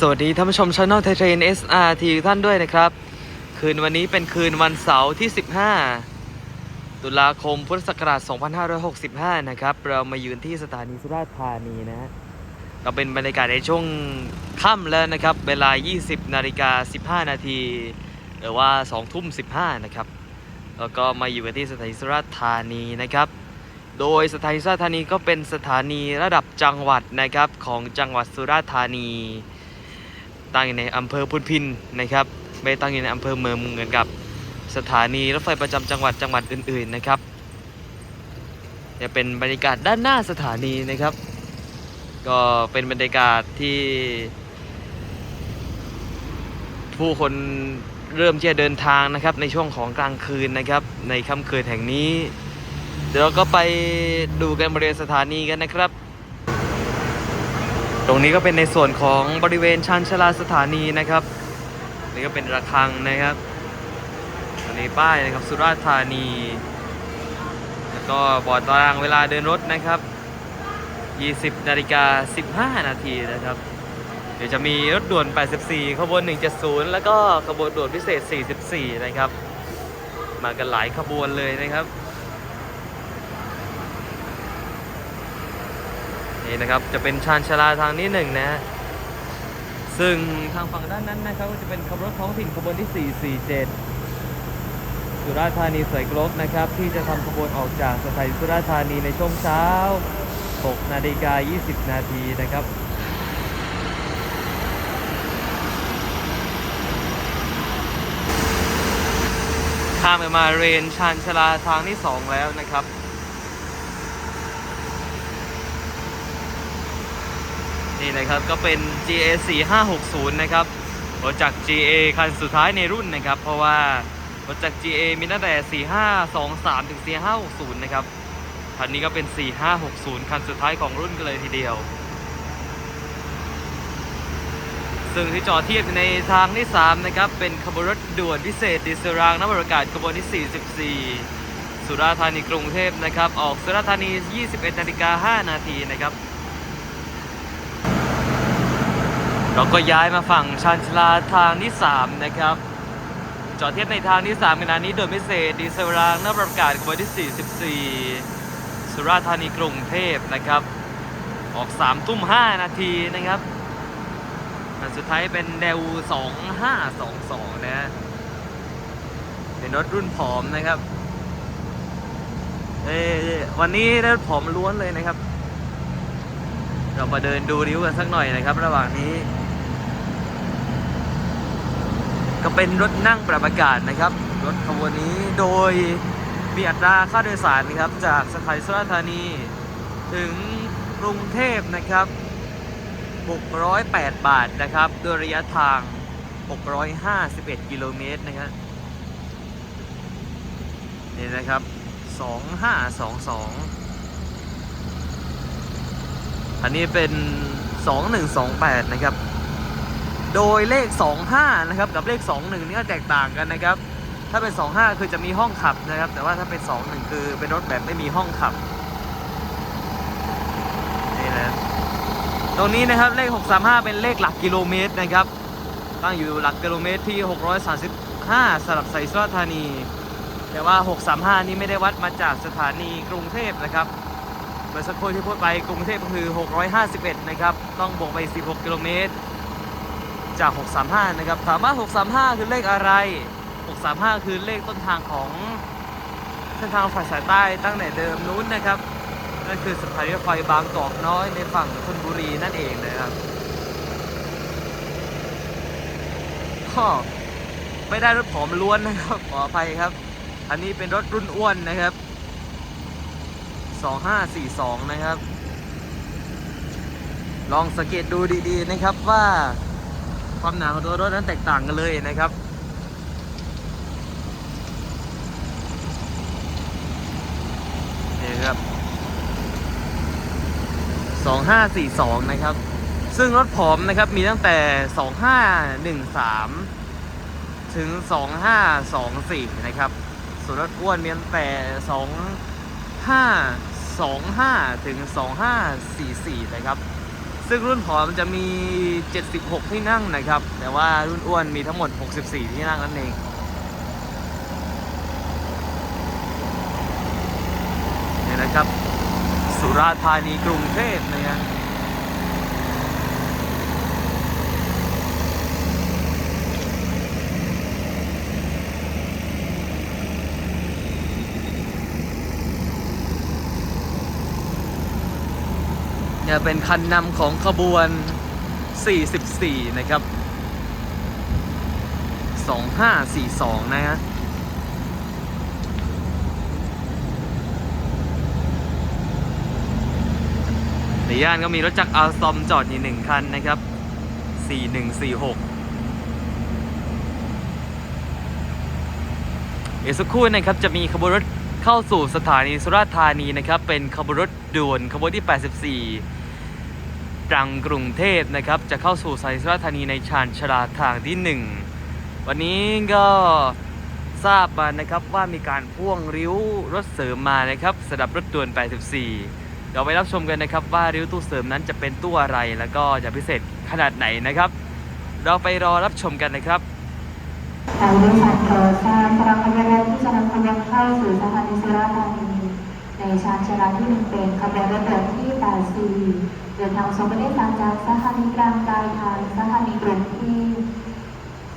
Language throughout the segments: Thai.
สวัสดีท่านผู้ชมช anel ไทยเทรน SRT ทุกท่านด้วยนะครับ คืนวันนี้เป็นคืนวันเสาร์ที่ 15 ตุลาคมพุทธศักราช 2565 นะครับ เรามายืนที่สถานีสุราษฎร์ธานีนะฮะก็เป็นบรรยากาศในช่วงค่ำแล้วนะครับ เวลา 20 นาฬิกา 15 นาที หรือว่า 2 ทุ่ม 15 นะครับ แล้วก็มาอยู่กันที่สถานีสุราษฎร์ธานีนะครับ โดยสถานีสุราษฎร์ธานีก็เป็นสถานีระดับจังหวัดนะครับของจังหวัดสุราษฎร์ธานี ตั้งอยู่ในอำเภอพุนพินนะครับ ไม่ตั้งอยู่ในอำเภอเมืองเหมือนกับสถานีรถไฟประจำจังหวัดจังหวัดอื่น ๆนะครับจะเป็นบรรยากาศด้านหน้าสถานีนะครับ ก็เป็นบรรยากาศที่ ผู้คนเริ่มที่จะเดินทางนะครับ ในช่วงของกลางคืนนะครับ ในค่ำคืนแห่งนี้ เดี๋ยวเราก็ไปดูกันบริเวณสถานีกันนะครับ ตรงนี้ก็เป็นในส่วนของบริเวณชานชลาสถานีนะครับ นี่ก็เป็นระฆังนะครับอันนี้ป้ายนะครับสุราษฎร์ธานี แล้วก็บอร์ดตารางเวลาเดินรถนะครับ 20นาฬิกา15 นาทีนะครับ เดี๋ยวจะมีรถด่วน 84 ขบวน 170 แล้วก็ขบวนด่วนพิเศษ 44 นะครับ มากันหลายขบวนเลยนะครับ นี่นะครับจะเป็นชานชาลาทางนี้หนึ่งนะซึ่งทางฝั่งด้านนั้นนะครับก็จะเป็นขบวนรถท้องถิ่นขบวนที่ 447 สุราษฎร์ธานีสวยกลกนะครับ ที่จะทำขบวนออกจากสถานีสุราษฎร์ธานีในช่วงเช้า 6 นาฬิกา 20 นาทีนะครับข้ามมาเรนชานชาลาทางที่ 2 แล้วนะครับ นี่นะครับก็เป็น GA 4560 นะครับรถจาก GA คันสุดท้ายในรุ่นนะครับ เพราะว่ารถจาก GA มีตั้งแต่ 4523 ถึง 4560 นะครับคันนี้ก็เป็น 4560 คันสุดท้ายของรุ่นกันเลยทีเดียว ซึ่งที่จอดเทียบในทางที่ 3 นะครับ เป็นขบวนรถด่วนพิเศษดิสรางน้ำบรรยากาศขบวนที่ 44 สุราษฎร์ธานีกรุงเทพนะครับ ออกสุราษฎร์ธานี 21นาฬิกา5นาทีนะครับ เราก็ย้ายมาฝั่งชานชาลาทางที่ 3 นะครับ จอดเทียบในทางที่3ขณะนี้โดยพิเศษดีเซลรางนับประกาศขบวนที่ 44 สุราษฎร์ธานีกรุงเทพนะครับ ออก3ทุ่ม5นาทีนะครับอันสุดท้ายเป็นเดว2522 นะฮะเป็นรถรุ่นผอมนะครับเอวันนี้รถผอมล้วนเลยนะครับ เรามาเดินดูริ้วกันสักหน่อยนะครับ ระหว่างนี้ ก็เป็นรถนั่งปรับอากาศนะครับ รถขบวนนี้โดยมีอัตราค่าโดยสารนะครับ จากสถานีสุราธานี ถึงกรุงเทพนะครับ608 บาทนะครับ โดยระยะทาง 651 กิโลเมตรนะครับนี่นะครับ 2522 อันนี้เป็น 2128 นะครับ โดยเลข 25 นะครับ กับเลข 21 นี่ก็แตกต่างกันนะครับ ถ้าเป็น 25 คือจะมีห้องขับนะครับ แต่ว่าถ้าเป็น 21 คือเป็นรถแบบไม่มีห้องขับนี่นะตรงนี้นะครับเลข 635 เป็นเลขหลักกิโลเมตรนะครับตั้งอยู่หลักกิโลเมตรที่ 635สำหรับไซสุราษฎร์ธานี แต่ว่า 635 นี่ไม่ได้วัดมาจากสถานีกรุงเทพนะครับเมื่อสักครู่ที่พูดไปกรุงเทพก็คือ 651 นะครับ ต้องบวกไป 16 กิโลเมตร จาก 635 นะครับ ถามว่า 635 คือเลขอะไร 635 คือเลขต้นทางของเส้นทางฝ่ายสายใต้ตั้งแต่เดิมนู้นนะครับนั่นคือสถานีรถไฟบางกอกน้อยในฝั่งธนบุรีนั่นเองนะครับก็ไม่ได้รถผอมล้วนนะครับขออภัยครับ อันนี้เป็นรถรุ่นอ้วนนะครับ 2542 นะครับ ลองสังเกตดูดีๆนะครับว่า ความหนาของตัวรถนั้นแตกต่างกันเลยนะครับ นี่ครับ2542 นะครับ ซึ่งรถผอมนะครับมีตั้งแต่ 2513 ถึง 2524 นะครับ ส่วนรถอ้วนมีตั้งแต่ 2525 ถึง 2544 นะครับ ซึ่งรุ่นผอมจะมี 76 ที่นั่งนะครับ แต่ว่ารุ่นอ้วนมีทั้งหมด 64 ที่นั่งนั่นเอง เนี่ยนะครับ สุราษฎร์ธานีกรุงเทพนะฮะ เนี่ยเป็นคันนำของขบวน 44 นะครับ 2542 นะฮะในย่านก็มีรถจักรอัลซอมจอดอยู่หนึ่งคันนะครับ 4146เดี๋ยวสักครู่นะครับจะมีขบวนรถเข้าสู่สถานีสุราษฎร์ธานีนะครับ เป็นขบวนรถด่วนขบวนที่ 84 ตรังกรุงเทพนะครับ จะเข้าสู่สานีสุราษฎร์ธานีในชานชลาทางที่ 1 วันนี้ก็ทราบมานะครับว่ามีการพ่วงริ้วรถเสริมมานะครับสำหรับรถด่วน 84 เดี๋ยวไปรับชมกันนะครับว่าริ้วตู้เสริมนั้นจะเป็นตู้อะไรแล้วก็จะพิเศษขนาดไหนนะครับ เราไปรอรับชมกันนะครับทางบริษัทโทรทราบกำลังพยายามที่จะนำขบวนเข้าสู่สถานีสุราษฎร์ธานีในชานชลาที่หนึ่งเป็นขบวนรถเดินที่ 84 เดินทางส่งประเทศจากจากสถานีกลางปลายทางสถานีกรุงเทพ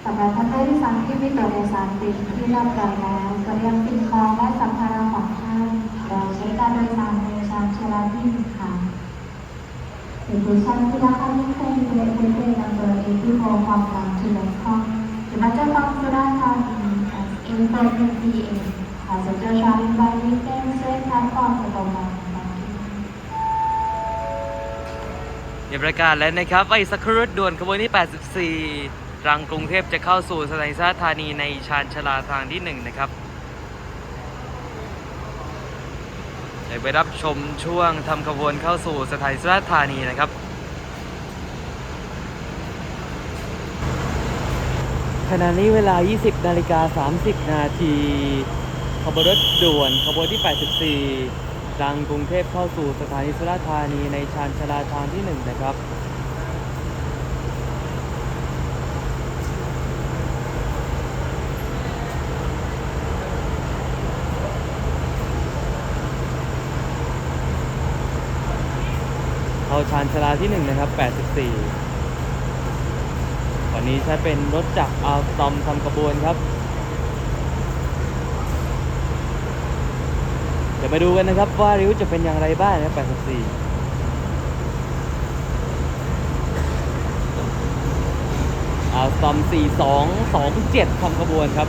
สำหรับท่านผู้โดยสารที่มีตัวโดยสารเป็นที่รียบร้อยแล้วก็เรียงสิ่งของและสัมภาระของท่านเราใช้การโดยสารในชานชลาที่หนึ่งค่ะ The person silakan send your contact number into home from bank to Bangkok. Departure from Surathani at 8:30 p.m. Passenger traveling by weekend select platform to Bangkok. เดี๋ยวประกาศแล้วนะครับว่าอีกสักครู่รถด่วนขบวนที่ 84รังกรุงเทพจะเข้าสู่สถานีสาธานีในชานชลาทางที่ 1 นะครับเดี๋ยวไปรับชมช่วงทำขบวนเข้าสู่สถานีสาธานีนะครับขณะนี้เวลา 20 นาฬิกา 30 นาที ขบวนรถด่วนขบวนที่ 84 ตรังกรุงเทพเข้าสู่สถานีสุราษฎร์ธานีในชานชาลาทางที่ 1 นะครับเข้าชานชาลาที่ 1 นะครับ 84 วันนี้ใช้เป็นรถจักรอัลตอมทำขบวนครับ เดี๋ ยวมาดูกันนะครับว่าริ้วจะเป็นอย่างไรบ้างนะ84อาสตอม 4227ทำขบวนครับ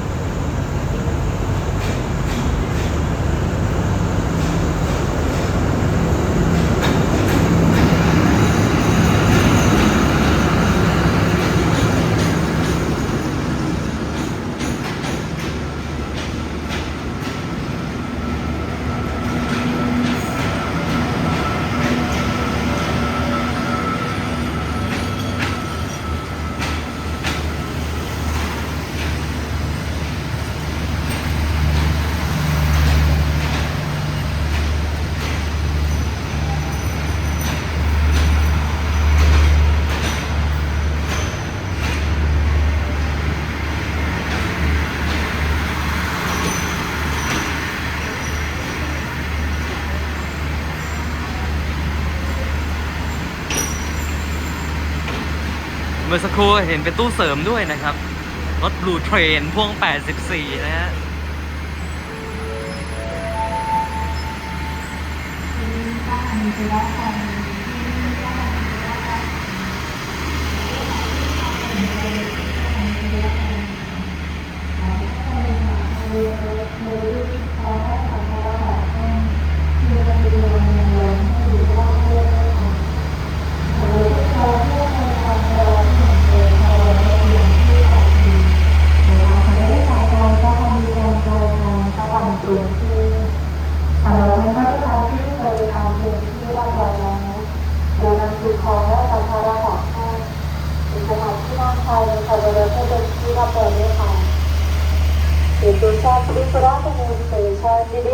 มื่อสักครู่เห็นเป็นตู้เสริมด้วยนะครับ รถบลูเทรนพ่วง 84 นะฮะสำหรับท่านผู้โดยสารที่เคยทำเป็นที่เรียบร้อยแล้วโดยนำสิ่งของและสัมภาระของท่านในสถานที่นั่งภายในขบวนรถให้เป็นที่เรียบร้อยด้วยค่ะ Station Tripurathani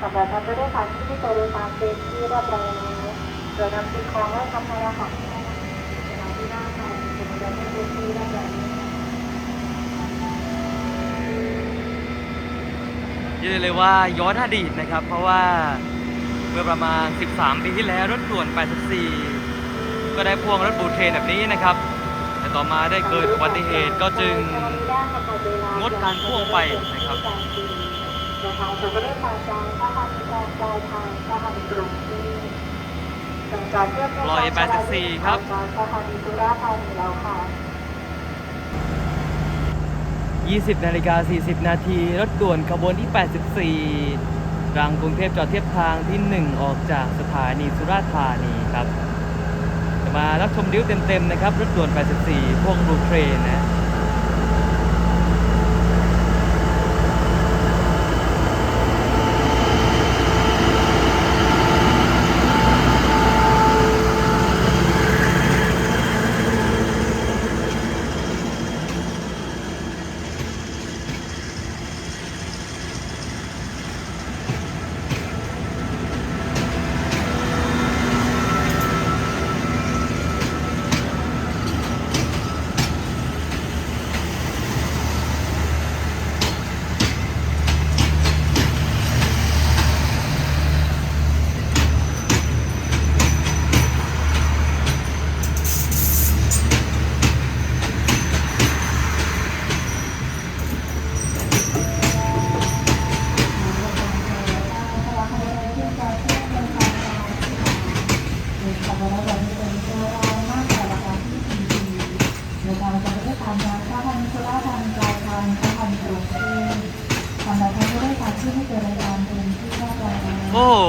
สำหรับท่านผู้โดยสารที่ไม่เคยโดยสารเป็นที่เรียบร้อยแล้โดยนำสิ่งของและสัมภาระของท่านเวลาที่หน้ทางเป็นเรื่องที่ที่เรียบร้อยยืนเลยว่าย้อนอดีตนะครับ เพราะว่าเมื่อประมาณ 13 ปีที่แล้วรถด่วน 84 ก็ได้พ่วงรถบูเทนแบบนี้นะครับแต่ต่อมาได้เกิดอุบัติเหตุก็จึงงดการพ่วงไปนะครับ ปล่อย84ครับ20นาฬิกา40 นาทีรถด่วนขบวนที่ 84 รังกรุงเทพจอดเทียบทางที่ 1 ออกจากสถานีสุราษฎร์ธานีครับ จะมารับชมดิ้วเต็มๆนะครับ รถด่วน 84 พวกบลูเทรนนะ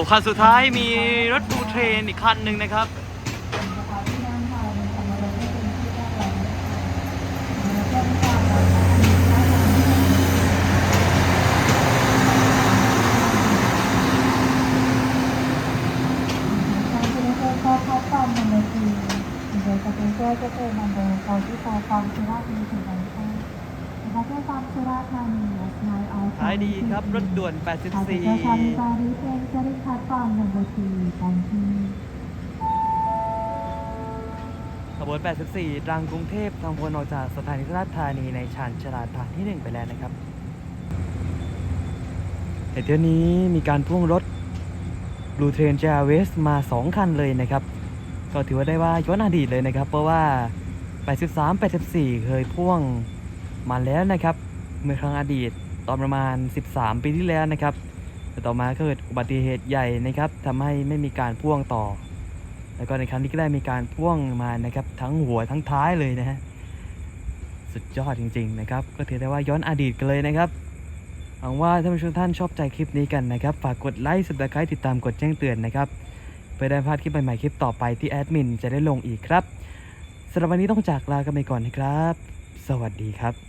คันสุดท้ายมีรถบลูเทรนอีกคันหนึ่งนะครับท้ายดีครับ รถด่วน 84จะได้ขบวน 84รังกรุงเทพทางพลออกจากสถานีราชธานีในชานชาลาทางที่ 1 ไปแล้วนะครับแต่เที่ยวนี้มีการพ่วงรถบลูเทรนจาเวสมา 2 คันเลยนะครับ ก็ถือว่าได้ว่าย้อนอดีตเลยนะครับ เพราะว่า 83 84 เคยพ่วงมาแล้วนะครับ เมื่อครั้งอดีตตอนประมาณ 13 ปีที่แล้วนะครับ ต่ต่อมาเกิดอุบัติเหตุใหญ่นะครับทำให้ไม่มีการพ่วงต่อ แล้วก็ในครั้งนี้ก็ได้มีการพ่วงมานะครับทั้งหัวทั้งท้ายเลยนะฮะสุดยอดจริง ๆ นะครับ ก็ถือได้ว่าย้อนอดีตกันเลยนะครับหวังว่าท่านผู้ชมท่านชอบใจคลิปนี้กันนะครับ ฝากกดไลค์สับสไครต์ติดตามกดแจ้งเตือนนะครับเพื่อได้พลาดคลิปใหม่ๆคลิปต่อไปที่แอดมินจะได้ลงอีกครับสำหรับวันนี้ต้องจากลากันไปก่อนนะครับ สวัสดีครับ